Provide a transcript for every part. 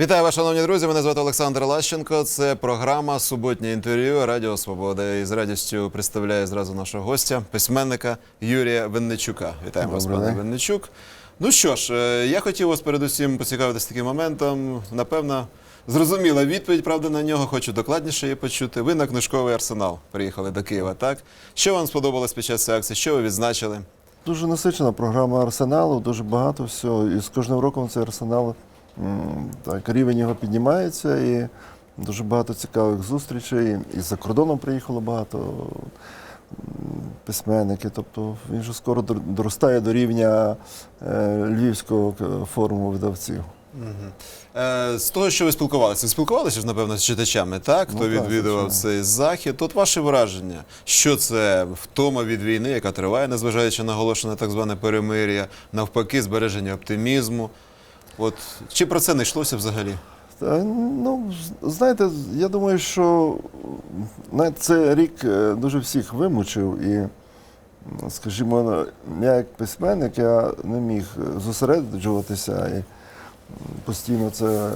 Вітаю вас, шановні друзі. Мене звати Олександр Лащенко. Це програма Суботнє інтерв'ю Радіо Свобода. І з радістю представляю зразу нашого гостя, письменника Юрія Винничука. Вітаємо вас, пане. Винничук. Ну що ж, е, я хотів вас передусім поцікавитися таким моментом. Напевно, зрозуміла відповідь, правда, на нього. Хочу докладніше її почути. Ви на книжковий арсенал приїхали до Києва, так? Що вам сподобалось під час цієї акції? Що ви відзначили? Дуже насичена програма арсеналу, дуже багато всього. І з кожним роком цей арсенал так, рівень його піднімається і дуже багато цікавих зустрічей. І за кордоном приїхало багато письменників. Тобто він вже скоро доростає до рівня е, Львівського к- форуму видавців. Е, З того, що ви спілкувалися, ви спілкувалися ж, напевно, з читачами, так? Хто Ну, так, відвідував звичайно. цей захід? От ваші враження, що це втома від війни, яка триває, незважаючи на оголошене так зване перемир'я, навпаки, збереження оптимізму. От чи про це не йшлося взагалі? Ну, знаєте, я думаю, що навіть цей рік е, дуже всіх вимучив, і, скажімо, я як письменник я не міг зосереджуватися і постійно це е,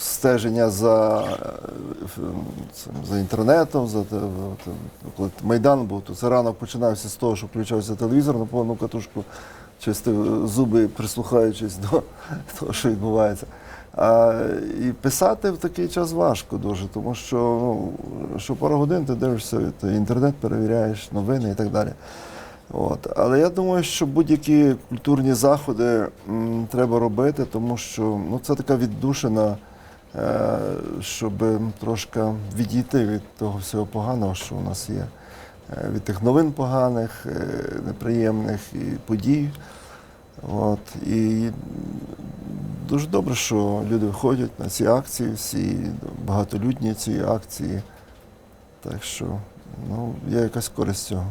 стеження за, е, за інтернетом, за коли Майдан був, то це ранок починався з того, що включався телевізор на повну катушку, чистив зуби, прислухаючись до того, що відбувається. А, і писати в такий час важко дуже, тому що ну, що пару годин ти дивишся, ти інтернет перевіряєш, новини і так далі. От. Але я думаю, що будь-які культурні заходи м, треба робити, тому що ну, це така віддушина, е, щоб трошки відійти від того всього поганого, що у нас є, від тих новин поганих, е, неприємних і подій. От. І дуже добре, що люди виходять на ці акції, всі багатолюдні ці акції. Так що ну, є якась користь цього.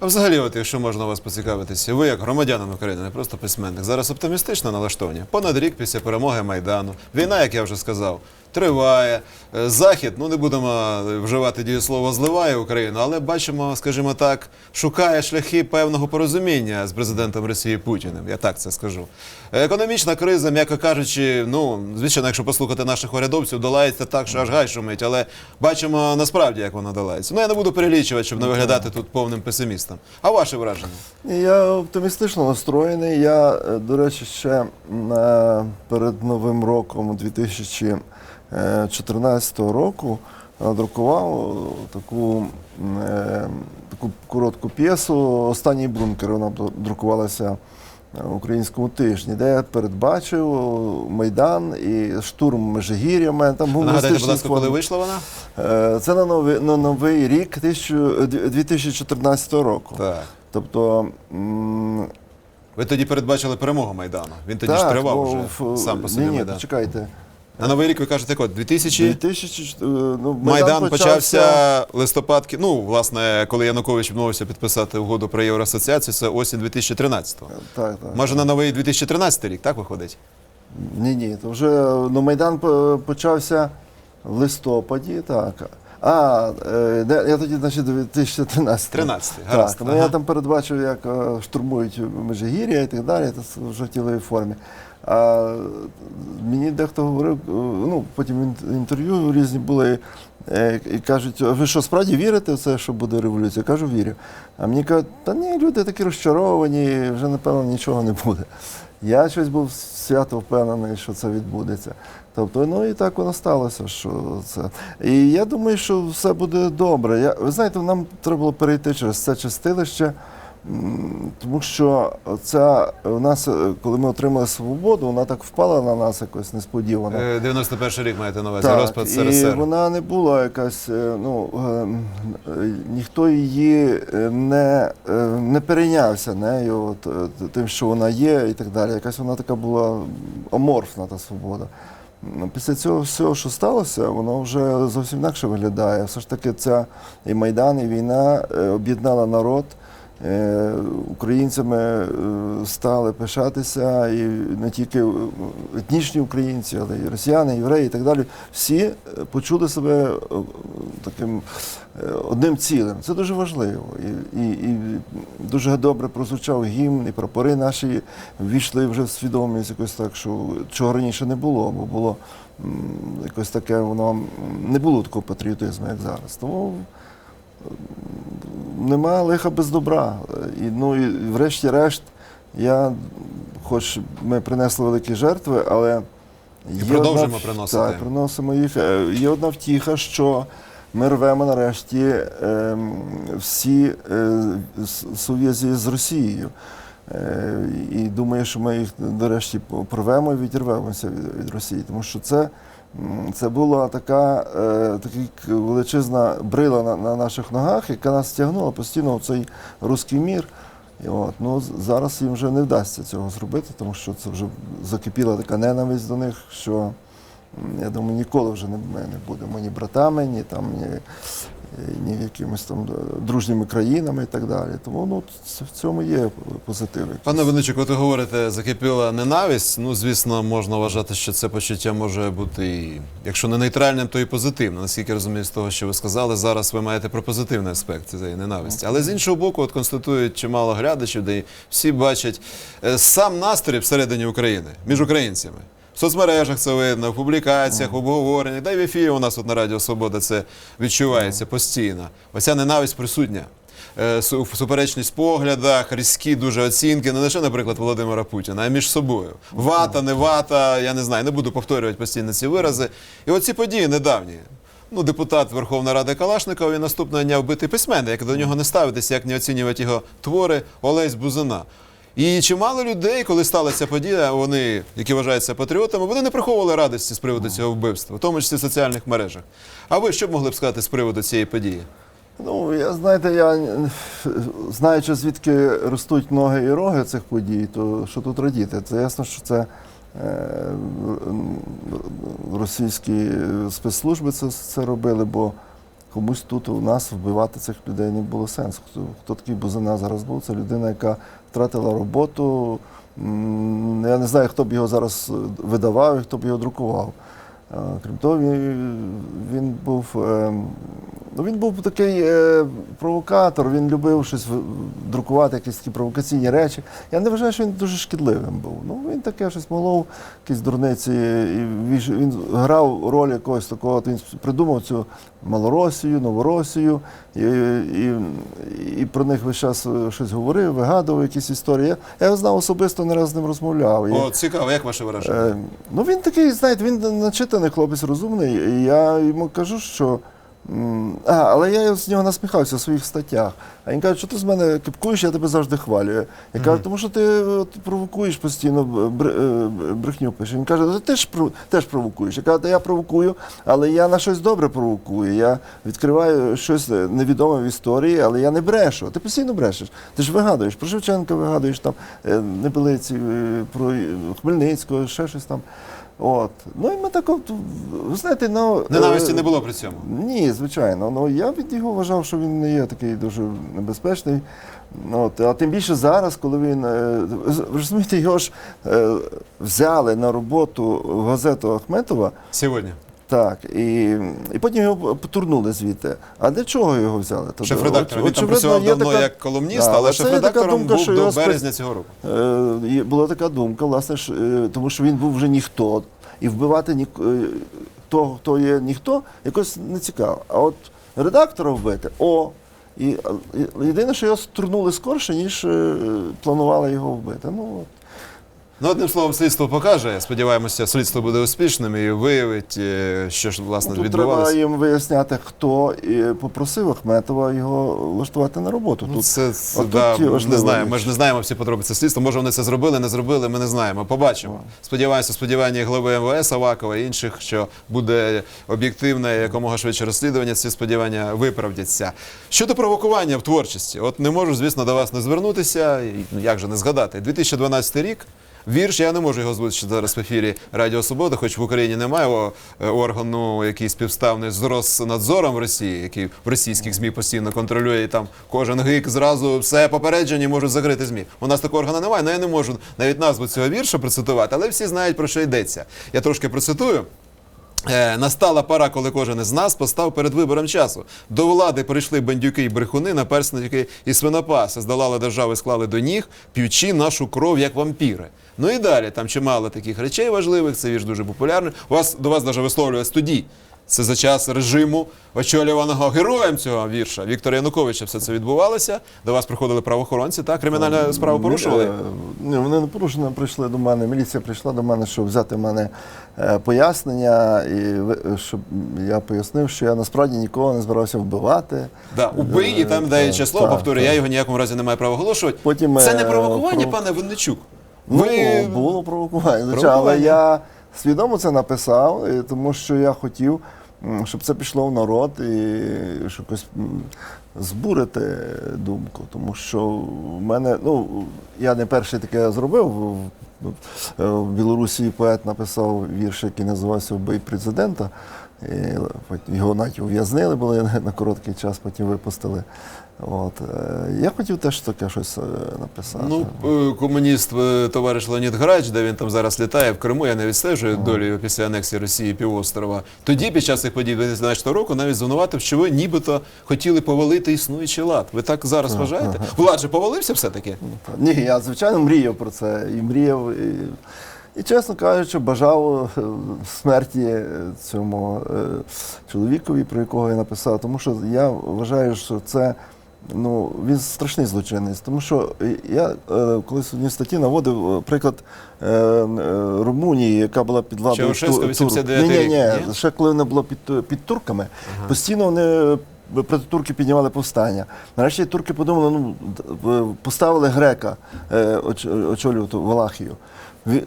А взагалі, от, якщо можна вас поцікавитися, ви як громадянин України, не просто письменник, зараз оптимістично налаштовані. Понад рік після перемоги Майдану. Війна, як я вже сказав, триває. Е, Захід, ну не будемо вживати дієслово зливає Україну, але бачимо, скажімо так, шукає шляхи певного порозуміння з президентом Росії Путіним. Я так це скажу. Економічна криза, м'яко кажучи, ну звичайно, якщо послухати наших урядовців, долається так, що аж гай шумить, але бачимо насправді, як вона долається. Ну я не буду перелічувати, щоб не виглядати тут повним песимістом. А ваше враження? Я оптимістично настроєний. Я, е, до речі, ще е, перед Новим роком 2014 року надрукував таку, е, таку коротку п'єсу Останній бункер. Вона друкувалася в українському тижні, де я передбачив Майдан і штурм Межигір'я. Мене Там був Нагадайте, будь ласка, коли вийшла вона? Е, Це на новий, на новий рік 2014 року. Так. Тобто Ви тоді передбачили перемогу Майдану. Він тоді ж тривав бо вже сам по собі ні, ні, Майдан. почекайте. На новий рік ви кажете, як 2000 2000, е, ну, Майдан почався листопад, кі- ну, власне, коли Янукович відмовився підписати угоду про Євроасоціацію, це осінь 2013-го. Так, так. Може, на новий 2013 рік, так виходить? Ні, ні, то вже ну, Майдан по- почався в листопаді, так. А, е, де- я тоді, значить, 2013. 13-й, гаразд. Так, ну Ага. я там передбачив, як е, штурмують Межигір'я і так далі, це в жовтіловій формі. А мені дехто говорив, е, ну потім інтерв'ю різні були, е, і кажуть, ви що, справді вірите в це, що буде революція? Я кажу, вірю. А мені кажуть, та ні, люди такі розчаровані, вже напевно нічого не буде. Я щось був свято впевнений, що це відбудеться. Тобто, ну і так воно сталося, що це. І я думаю, що все буде добре. Я, ви знаєте, нам треба було перейти через це чистилище, тому що ця у нас, е, коли ми отримали свободу, вона так впала на нас якось несподівано. Е, 91 рік маєте на увазі, Так, розпад і вона не була якась, е, ну е, е, ніхто її е, не, е, не перейнявся нею, от, е, тим, що вона є, і так далі. Якась вона така була аморфна та свобода. Після цього всього, що сталося, воно вже зовсім інакше виглядає. Все ж таки, ця і Майдан, і війна е, об'єднала народ. Е, українцями е, стали пишатися, і не тільки е, етнічні українці, але й росіяни, євреї і так далі. Всі почули себе таким одним цілим. Це дуже важливо. І, і, і дуже добре прозвучав гімн, і прапори наші ввійшли вже в свідомість якось так, що чого раніше не було, бо було якось таке, воно не було такого патріотизму, як зараз. Тому нема лиха без добра. І, ну, і врешті-решт, я, хоч ми принесли великі жертви, але. є продовжуємо одна- приносити. Так, приносимо їх. Е, Є одна втіха, що ми рвемо нарешті ем, всі е, с- сув'язі з Росією. Е, І думаю, що ми їх нарешті порвемо і відірвемося від, від Росії, тому що це, це була така, е, така величезна брила на, на наших ногах, яка нас тягнула постійно в цей руський мір. І от, ну, зараз їм вже не вдасться цього зробити, тому що це вже закипіла така ненависть до них, що я думаю, ніколи вже не, ми не будемо ні братами, ні там, ні, ні якимись там е, дружніми країнами і так далі. Тому ну, це- в цьому є позитив. Пане Винничук, ви говорите, закипіла ненависть. Ну, звісно, можна вважати, що це почуття може бути, і, якщо не нейтральним, то і позитивним. Наскільки я розумію, з того, що ви сказали, зараз ви маєте про позитивний аспект цієї ненависті. Але з іншого боку, от констатують чимало глядачів, де всі бачать е, сам настрій всередині України між українцями. В соцмережах це видно, в публікаціях, в обговореннях, да й в ефірі у нас от на Радіо Свобода це відчувається постійно. Оця ненависть присутня. Е, суперечність в поглядах, різкі дуже оцінки, не лише, наприклад, Володимира Путіна, а між собою. Вата, не вата, я не знаю, не буду повторювати постійно ці вирази. І оці події недавні. Ну, депутат Верховної Ради Калашникова і наступного дня вбитий письменник, як до нього не ставитися, як не оцінювати його твори Олесь Бузина. І чимало людей, коли сталася подія, вони, які вважаються патріотами, вони не приховували радості з приводу цього вбивства, в тому числі в соціальних мережах. А ви що б могли б сказати з приводу цієї події? Ну, я знаєте, я знаючи, звідки ростуть ноги і роги цих подій, то що тут радіти? Це ясно, що це е, російські спецслужби це, це робили, бо комусь тут у нас вбивати цих людей не було сенсу. Хто, хто такий Бузина зараз був? Це людина, яка втратила роботу. Я не знаю, хто б його зараз видавав і хто б його друкував. Крім того, він, він був. е, Ну, він був такий е, провокатор, він любив щось друкувати, якісь такі провокаційні речі. Я не вважаю, що він дуже шкідливим був. Ну, він таке щось молов, якісь дурниці. І він, грав роль якогось такого, от він придумав цю Малоросію, Новоросію, і, і, і про них весь час е, щось говорив, вигадував якісь історії. Я, я його знав особисто, не раз з ним розмовляв. О, цікаво, як ваше враження? Е, ну він такий, знаєте, він начитаний хлопець розумний. І я йому кажу, що. А, але я з нього насміхався в своїх статтях. А він каже, що ти з мене кипкуєш, я тебе завжди хвалюю. Я кажу, тому що ти от, провокуєш постійно е, брехню пишеш. Він каже, ти ж теж провокуєш. Я кажу, «Та я провокую, але я на щось добре провокую. Я відкриваю щось невідоме в історії, але я не брешу. Ти постійно брешеш. Ти ж вигадуєш про Шевченка, вигадуєш там е, небелиці, е, про Хмельницького, ще щось там. От. Ну і ми так, от, ви знаєте, ну. Ненависті е, не було при цьому. ні, звичайно. Ну я від його вважав, що він не є такий дуже небезпечний. От, а тим більше зараз, коли він. е, Ви розумієте, його ж е, взяли на роботу в газету Ахметова. Сьогодні. Так, і, і потім його потурнули звідти. А для чого його взяли? Тобто, Шеф-редактор. оч- Він там працював давно така- як колумніст, Да, але шеф-редактором думка, був що до березня цього року. Е, була така думка, власне, ж, е, тому що він був вже ніхто, і вбивати ні, е, того, хто є ніхто, якось не цікаво. А от редактора вбити, о. І, і єдине, що його стурнули скорше, ніж е, планували його вбити. Ну, от. Ну, одним словом, слідство покаже. Сподіваємося, слідство буде успішним і виявить, е, що ж власне тут треба їм виясняти, хто і попросив Ахметова його влаштувати на роботу. Ну, Тут це, це да, ми ж не знаємо. Ми ж не знаємо всі подробиці слідства. Може, вони це зробили, не зробили. Ми не знаємо. Побачимо. Сподіваємося, сподівання глави МВС Авакова і інших, що буде об'єктивне якомога швидше розслідування. Ці сподівання виправдяться. Щодо провокування в творчості, от не можу, звісно, до вас не звернутися. Ну як же не згадати? 2012 рік. Вірш. Я не можу його озвучити зараз в ефірі Радіо Свобода, хоч в Україні немає е, органу, який співставний з Роснадзором Росії, який в російських ЗМІ постійно контролює і там кожен гик зразу все попередження можуть закрити ЗМІ. У нас такого органу немає, але я не можу навіть назву цього вірша процитувати, але всі знають про що йдеться. Я трошки процитую. Е, настала пора, коли кожен із нас постав перед вибором часу. До влади прийшли бандюки і брехуни, наперсники і свинопаси, здолали держави, склали до ніг, п'ючи нашу кров як вампіри. Ну і далі там чимало таких речей важливих. Це вірш дуже популярний. У вас до вас навіть висловлює тоді. Це за час режиму очолюваного героєм цього вірша Віктора Януковича. Все це відбувалося. До вас приходили правоохоронці. Так, кримінальну справу порушували. Е, вони не порушені, прийшли до мене. Міліція прийшла до мене, щоб взяти в мене е, пояснення, і щоб я пояснив, що я насправді нікого не збирався вбивати. Да, убий, і там Е, дає число, повторюю, я його ніякому разі не маю права оголошувати. Потім, Це е, не провокування, про- пане Винничук. Ну, Ви було провокування. Провокування. Але я свідомо це написав, е, тому що я хотів, щоб це пішло в народ і щоб якось збурити думку. Тому що в мене, ну, я не перший таке зробив. В- в- В Білорусі поет написав вірш, який називався Бий президента. І його навіть ув'язнили були на короткий час, потім випустили. От. е, Я хотів теж таке щось е, написати. ну, е, комуніст товариш Леонід Грач, де він там зараз літає в Криму, я не відстежую долю після анексії Росії півострова. Тоді, під час цих подій 2012 року, навіть звинуватив, що ви нібито хотіли повалити існуючий лад. Ви так зараз вважаєте? Влад же повалився все-таки? Ні, я звичайно мріяв про це і мріяв. І, і чесно кажучи, бажав смерті цьому чоловікові, про якого я написав, тому що я вважаю, що це. Ну, він страшний злочинець, тому що я е, колись в одній статті наводив е, приклад е, е, Румунії, яка була під владою Ту- 89-й Ні, ні, ні, ще коли вона була під, під турками, постійно вони е, проти турки піднімали повстання. Нарешті турки подумали, ну поставили грека очолювати Валахію.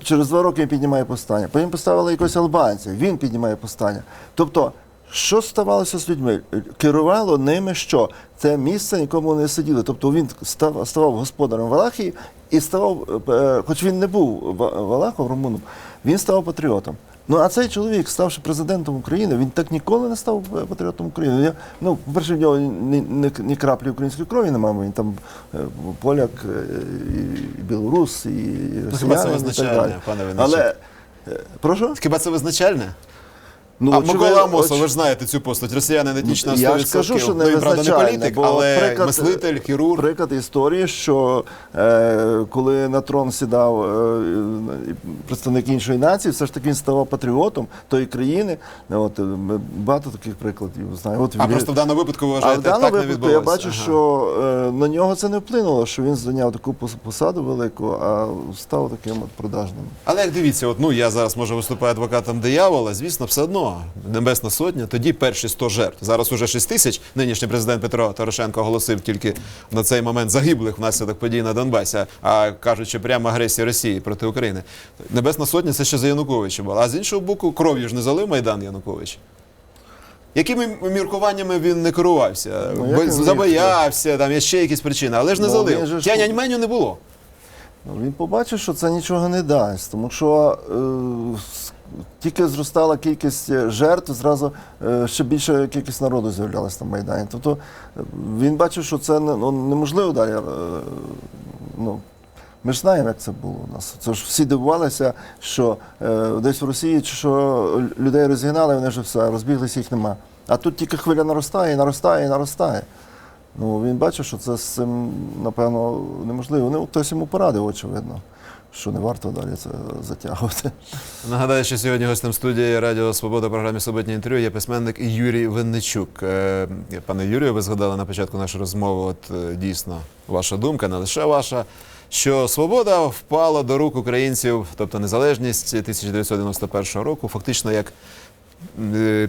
Через два роки він піднімає повстання. Потім поставили якогось албанця, він піднімає повстання. Тобто, що ставалося з людьми? Керувало ними що? Це місце нікому не сиділи. Тобто він став, ставав господарем Валахії і ставав, е, хоч він не був Валахом, румуном, він став патріотом. Ну а цей чоловік, ставши президентом України, він так ніколи не став е, патріотом України. Я, ну, по-перше, в нього ні, ні, ні краплі української крові немає, він там е, поляк, і білорус, і Ну, хіба це росіянин і так визначальне, далі. пане Винничук? Але прошу? Хіба це визначальне? Ну, а очевидно, Микола Амосов, оч- ви ж знаєте цю постать, росіянин етнічна Ну, 100%. Я ж кажу, що не ну, правда, не політик, бо але приклад- мислитель, хірург. Приклад історії, що е, коли на трон сідав е, представник іншої нації, все ж таки він ставав патріотом тої країни. От, е, багато таких прикладів знаю. От, А він- просто в даному випадку ви а в вважаєте, даному так не випадку відбулося? я бачу, Ага. що е, на нього це не вплинуло, що він зайняв таку пос- посаду велику, а став таким от продажним. Але як дивіться, от ну я зараз може виступаю адвокатом диявола, звісно, все одно Небесна Сотня, тоді перші 100 жертв. Зараз уже 6 тисяч. Нинішній президент Петро Порошенко оголосив тільки на цей момент загиблих внаслідок подій на Донбасі, а кажучи, прямо агресії Росії проти України. Небесна Сотня це ще за Януковича була. А з іншого боку, кров'ю ж не залив Майдан Янукович. Якими міркуваннями він не керувався? Ну, забоявся, там є ще якісь причини, але ж не Ну, залив. Тянь меню не було. Ну, він побачив, що це нічого не дасть, тому що е, тільки зростала кількість е, жертв, зразу е, ще більше кількість народу з'являлася на Майдані. Тобто е, він бачив, що це ну, неможливо далі. ну, ми ж знаємо, як це було у нас. Це ж всі дивувалися, що е, десь в Росії що людей розігнали, вони вже все, розбіглися, їх нема. А тут тільки хвиля наростає, наростає, і наростає. Ну, він бачив, що це з цим, напевно, неможливо. Ну, хтось йому порадив, очевидно, що не варто далі це затягувати. Нагадаю, що сьогодні гостем студії Радіо Свобода програмі Суботні інтерв'ю є письменник Юрій Винничук. Е, Пане Юрію, ви згадали на початку нашої розмови, от е, дійсно ваша думка, не лише ваша. Що свобода впала до рук українців, тобто незалежність 1991 року, фактично як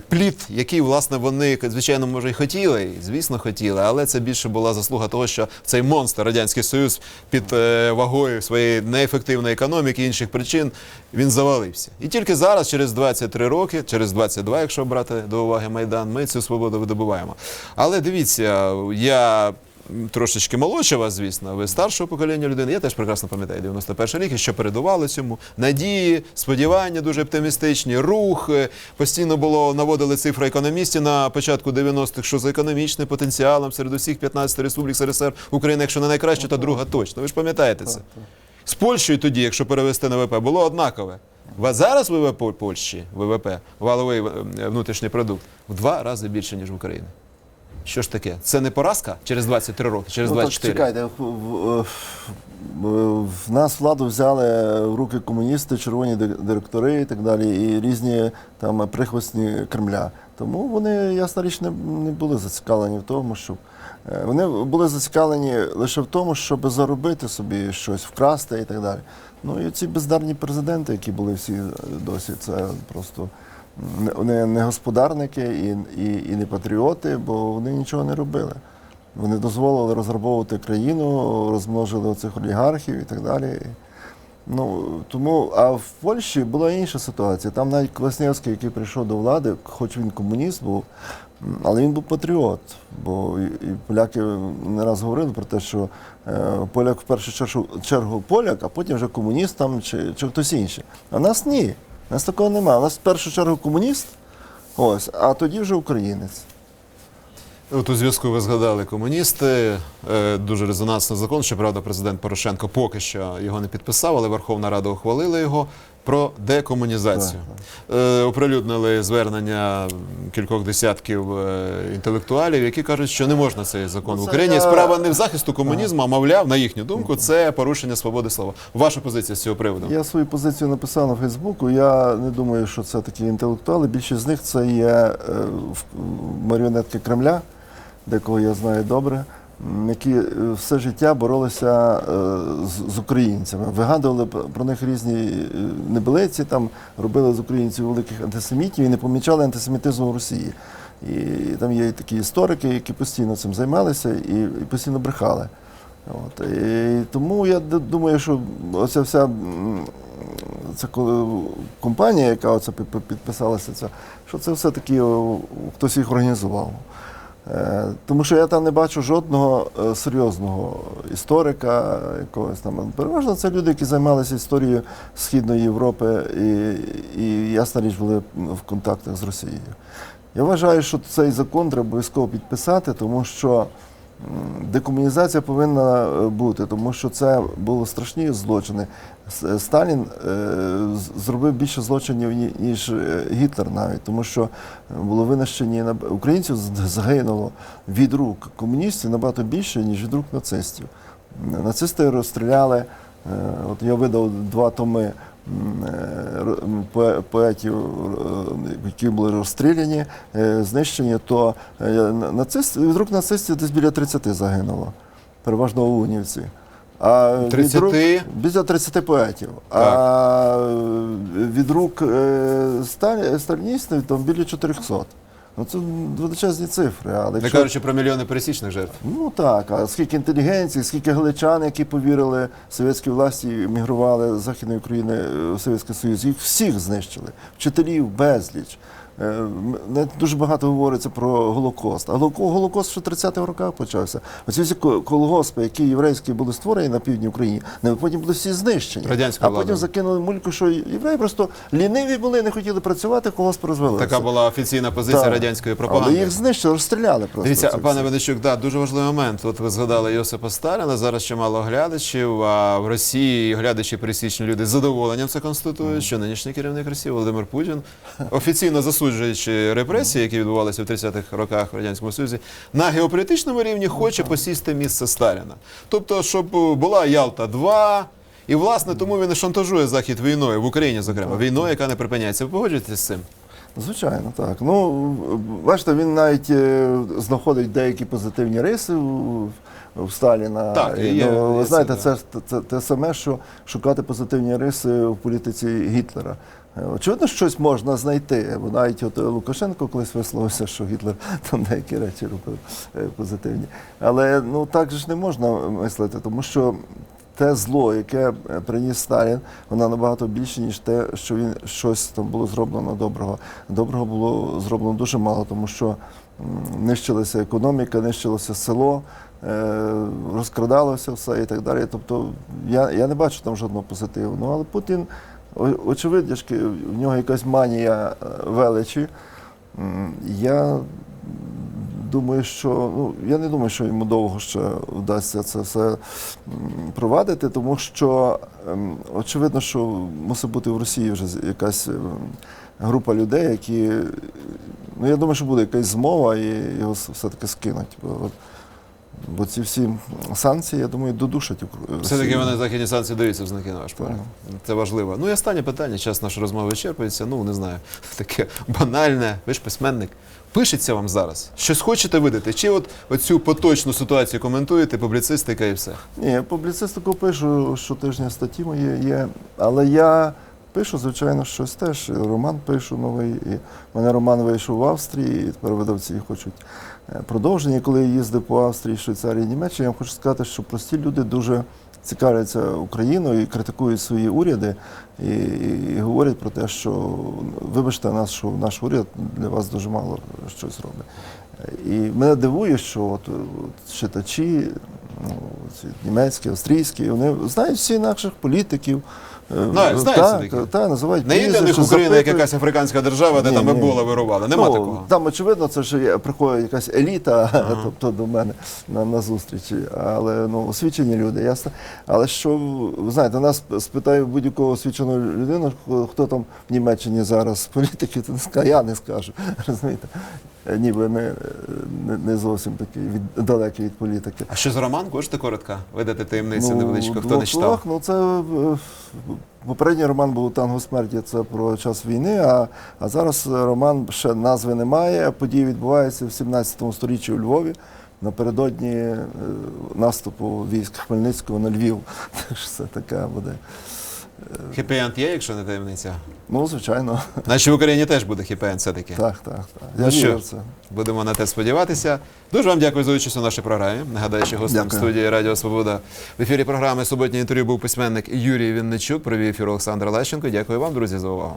плід, який, власне, вони, звичайно, може, і хотіли, і, звісно, хотіли, але це більше була заслуга того, що цей монстр Радянський Союз під е, вагою своєї неефективної економіки і інших причин він завалився. І тільки зараз, через 23 роки, через 22, якщо брати до уваги Майдан, ми цю свободу видобуваємо. Але дивіться, я трошечки молодше вас, звісно, ви старшого покоління людини. Я теж прекрасно пам'ятаю 91 рік, і що передувало цьому. Надії, сподівання дуже оптимістичні, рух. е, Постійно було наводили цифри економістів на початку 90-х, що за економічним потенціалом серед усіх 15 республік СРСР Україна, якщо не найкраща, то друга точно. Ви ж пам'ятаєте це. З Польщею тоді, якщо перевести на ВВП, було однакове. Ва- Зараз ВВП Польщі, ВВП, валовий е, внутрішній продукт, в два рази більше, ніж в Україні. Що ж таке? Це не поразка через 23 роки, через Ну, так чекайте, в, в, в- в нас владу взяли в руки комуністи, червоні директори і так далі, і різні там прихвостні Кремля. Тому вони, ясна річ, не, не були зацікавлені в тому, щоб е, вони були зацікавлені лише в тому, щоб заробити собі щось, вкрасти і так далі. Ну і ці бездарні президенти, які були всі досі, це просто не- не господарники і, і, і не патріоти, бо вони нічого не робили. Вони дозволили розграбовувати країну, розмножили оцих олігархів і так далі. Ну, тому, а в Польщі була інша ситуація. Там навіть Квасневський, який прийшов до влади, хоч він комуніст був, але він був патріот. Бо і, поляки не раз говорили про те, що е, поляк в першу чергу поляк, а потім вже комуніст там чи, чи хтось інший. А нас ні. У нас такого немає. У нас в першу чергу комуніст, ось, а тоді вже українець. От у зв'язку ви згадали комуністи. Е, Дуже резонансний закон. Щоправда, президент Порошенко поки що його не підписав, але Верховна Рада ухвалила його про декомунізацію. Е, Оприлюднили звернення кількох десятків е, інтелектуалів, які кажуть, що не можна цей закон Ну, в Україні. Справа не в захисту комунізму, а мовляв, на їхню думку, це порушення свободи слова. Ваша позиція з цього приводу? Я свою позицію написав на Фейсбуку. Я не думаю, що це такі інтелектуали. Більшість з них це є е, в- маріонетки Кремля, декого я знаю добре, які е, все життя боролися е, з, українцями. Вигадували про них різні е, небелиці, там робили з українців великих антисемітів і не помічали антисемітизму в Росії. І там є такі історики, які постійно цим займалися і, постійно брехали. От, і тому я думаю, що оця вся коли компанія, яка оце пі- пі- підписалася, що це все-таки хтось їх організував. Е, Тому що я там не бачу жодного е, серйозного історика, якогось там. Переважно це люди, які займалися історією Східної Європи і, і ясна річ були в контактах з Росією. Я вважаю, що цей закон треба обов'язково підписати, тому що декомунізація повинна е, бути, тому що це були страшні злочини. Сталін е, зробив більше злочинів, ніж е, Гітлер навіть, тому що було винищені українців загинуло від рук комуністів набагато більше, ніж від рук нацистів. Нацисти розстріляли. е, От я видав два томи е, поетів, е, які були розстріляні, е, знищені, то е, нацист, від рук нацистів десь біля 30 загинуло, переважно оунівці. А від 30? рук, біля 30 поетів. А від рук е, сталіністів там біля 400. Ну це величезні цифри. Але Не якщо- кажучи про мільйони пересічних жертв. Ну так, а скільки інтелігенції, скільки галичан, які повірили совєтській власті, мігрували з Західної України в Совєтський Союз, їх всіх знищили. Вчителів безліч. Е, дуже багато говориться про Голокост. А Голокост ще в 30-х роках почався. Оці всі колгоспи, які єврейські були створені на півдні України, не- потім були всі знищені. Радянською а потім закинули мульку, що євреї просто ліниві були, не хотіли працювати, колгоспи розвалилися. Така була офіційна позиція Так. радянської пропаганди. Але їх знищили, розстріляли просто. Дивіться, пане. Венечук, да, дуже важливий момент. От ви згадали Йосипа Сталіна. Зараз чимало глядачів. А в Росії глядачі пересічні люди з задоволенням це констатують, що нинішній керівник Росії Володимир Путін, офіційно засуджуючи репресії, які відбувалися в 30-х роках в радянському Союзі, на геополітичному рівні хоче посісти місце Сталіна. Тобто, щоб була Ялта 2 і власне тому він і шантажує захід війною в Україні, зокрема війною, яка не припиняється. Ви погоджуєтеся з цим? Звичайно, так. Ну, бачите, він навіть е, знаходить деякі позитивні риси у, в Сталіна. Так, І, є- ну, ви знаєте, це, це, це те саме, що шукати позитивні риси в політиці Гітлера. Очевидно, щось можна знайти, бо навіть от Лукашенко колись висловився, що Гітлер там деякі речі робив е, позитивні. Але ну так же ж не можна мислити, тому що те зло, яке е, приніс Сталін, воно набагато більше, ніж те, що він щось там було зроблено доброго. Доброго було зроблено дуже мало, тому що нищилася економіка, нищилося село, е, розкрадалося все і так далі. Тобто я, я не бачу там жодного позитиву. Ну, але Путін, очевидно, в нього якась манія е, величі. Я думаю, що ну я не думаю, що йому довго ще вдасться це все провадити, тому що ем, очевидно, що мусить бути в Росії вже якась ем, група людей, які ну я думаю, що буде якась змова і його все-таки скинуть. Бо, ці всі санкції, я думаю, додушать Ук- Все-таки Росію. вони західні санкції даються в знаки на ваш Так. Це важливо. Ну і останнє питання, час нашої розмови вичерпується. Ну, не знаю, таке банальне. Ви ж письменник. Пишеться вам зараз. Щось хочете видати? Чи от оцю поточну ситуацію коментуєте, публіцистика і все? Ні, я публіцистику пишу щотижня статті мої є, але я пишу, звичайно, щось теж. Роман пишу новий. І в мене роман вийшов в Австрії, і тепер видавці хочуть е, продовження. Коли я їздив по Австрії, Швейцарії, Німеччині, я вам хочу сказати, що прості люди дуже цікавляться Україною і критикують свої уряди, і, і, і говорять про те, що вибачте нас, що наш уряд для вас дуже мало щось робить. І мене дивує, що от, от читачі, ну, ці німецькі, австрійські, вони знають всі наших політиків. Е, Знають, знають так, все-таки. так, так, називають Не є для них Україна як якась африканська держава, де Ні, там ебола вирували. Нема ну, такого. Там, очевидно, це ж є- приходить якась еліта, тобто до мене на, на зустрічі. Але ну, освічені люди, ясно. Але що, ви знаєте, нас спитає будь-якого освіченого людину, хто, там в Німеччині зараз політики, то не скаже, я не скажу. Розумієте? Е, Ніби не, не, не зовсім такий від, далекий від політики. А що за роман? Можете коротко видати таємницю невеличку, в хто не читав? ну це е, попередній роман був Танго смерті, це про час війни. А, а зараз роман ще назви немає. Події відбуваються в 17 сторіччі у Львові. Напередодні е, наступу військ Хмельницького на Львів. Так що це така буде. Хеппі-енд є, якщо не таємниця? Ну, звичайно, Наче в Україні теж буде хіпі-енд все-таки. так, так. так. Ну Я що? вірю в це. Будемо на те сподіватися. Дуже вам дякую за участь у нашій програмі. Нагадаю, що гостем Дякую. студії Радіо Свобода в ефірі програми Суботнє інтерв'ю був письменник Юрій Вінничук. Провів ефір Олександр Лещенко. Дякую вам, друзі, за увагу.